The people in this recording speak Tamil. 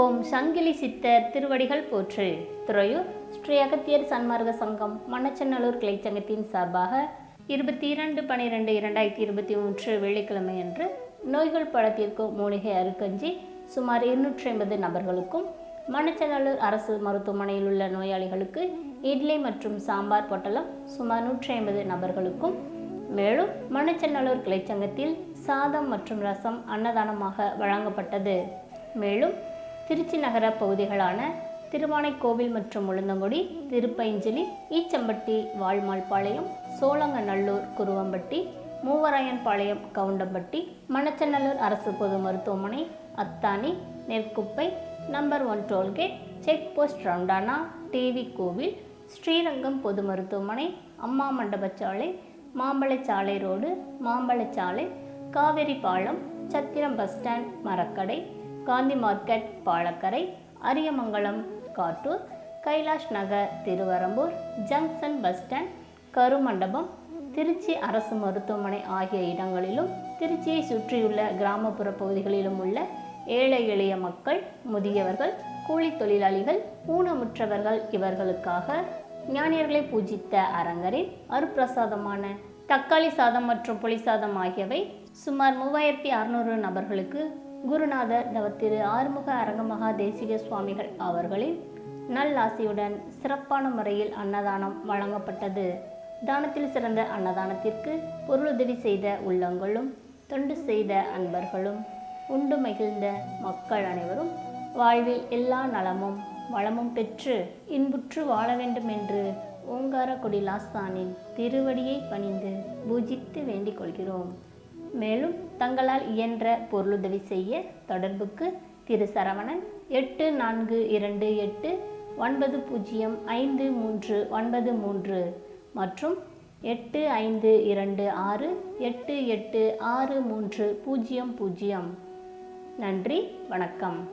ஓம் சங்கிலி சித்தர் திருவடிகள் போற்று. துறையூர் ஸ்ரீ அகத்தியர் சன்மார்க்க சங்கம் மணச்சநல்லூர் கிளைச்சங்கத்தின் சார்பாக இருபத்தி இரண்டு பனிரெண்டு இரண்டாயிரத்தி இருபத்தி மூன்று வெள்ளிக்கிழமை அன்று நோய்கள் படத்திற்கும் மூலிகை அருக்கஞ்சி சுமார் இருநூற்றி ஐம்பது நபர்களுக்கும் மணச்சநல்லூர் அரசு மருத்துவமனையில் உள்ள நோயாளிகளுக்கு இட்லி மற்றும் சாம்பார் பொட்டலம் சுமார் நூற்றி ஐம்பது நபர்களுக்கும் மேலும் மணச்சநல்லூர் கிளைச்சங்கத்தில் சாதம் மற்றும் ரசம் அன்னதானமாக வழங்கப்பட்டது. மேலும் திருச்சி நகர பகுதிகளான திருவானைக்கோவில் மற்றும் உளுந்தங்குடி திருப்பைஞ்சலி ஈச்சம்பட்டி வாழ்மாள்பாளையம் சோழங்கநல்லூர் குருவம்பட்டி மூவராயன்பாளையம் கவுண்டம்பட்டி மணச்சநல்லூர் அரசு பொது மருத்துவமனை Athani Nerkuppai number one tollgate check post ரவுண்டானா Devi கோவில் ஸ்ரீரங்கம் பொது மருத்துவமனை அம்மா மண்டபச்சாலை மாம்பழச்சாலை ரோடு மாம்பழச்சாலை காவேரி பாலம் Chathiram bus stand Marakkadai Gandhi market Palakkarai Ariyamangalam Kattur Kailash Nagar Thiruverumbur junction bus stand Karumandapam Trichy அரசு மருத்துவமனை ஆகிய இடங்களிலும் திருச்சியை சுற்றியுள்ள கிராமப்புற பகுதிகளிலும் உள்ள ஏழை எளிய மக்கள் முதியவர்கள் கூலி தொழிலாளிகள் ஊனமுற்றவர்கள் இவர்களுக்காக ஞானியர்களை பூஜித்த அரங்கரின் அருப்பிரசாதமான தக்காளி சாதம் மற்றும் புளி சாதம் ஆகியவை சுமார் மூவாயிரத்தி அறுநூறு நபர்களுக்கு குருநாதர் தவத்திரு ஆறுமுக அரங்கமகா தேசிக சுவாமிகள் அவர்களின் நல்லாசியுடன் சிறப்பான முறையில் அன்னதானம் வழங்கப்பட்டது. தானத்தில் சிறந்த அன்னதானத்திற்கு பொருளுதவி செய்த உள்ளங்களும் தொண்டு செய்த அன்பர்களும் உண்டு மகிழ்ந்த மக்கள் அனைவரும் வாழ்வில் எல்லா நலமும் வளமும் பெற்று இன்புற்று வாழ வேண்டும் என்று ஓங்காரக்குடி லாஸ்தானின் திருவடியை பணிந்து பூஜித்து வேண்டிக் கொள்கிறோம். மேலும் தங்களால் இயன்ற பொருளுதவி செய்ய தொடர்புக்கு திரு சரவணன் எட்டு நான்கு இரண்டு எட்டு ஒன்பது பூஜ்ஜியம் ஐந்து மூன்று ஒன்பது மூன்று மற்றும் எட்டு ஐந்து இரண்டு ஆறு எட்டு எட்டு ஆறு மூன்று பூஜ்ஜியம் பூஜ்ஜியம். நன்றி வணக்கம்.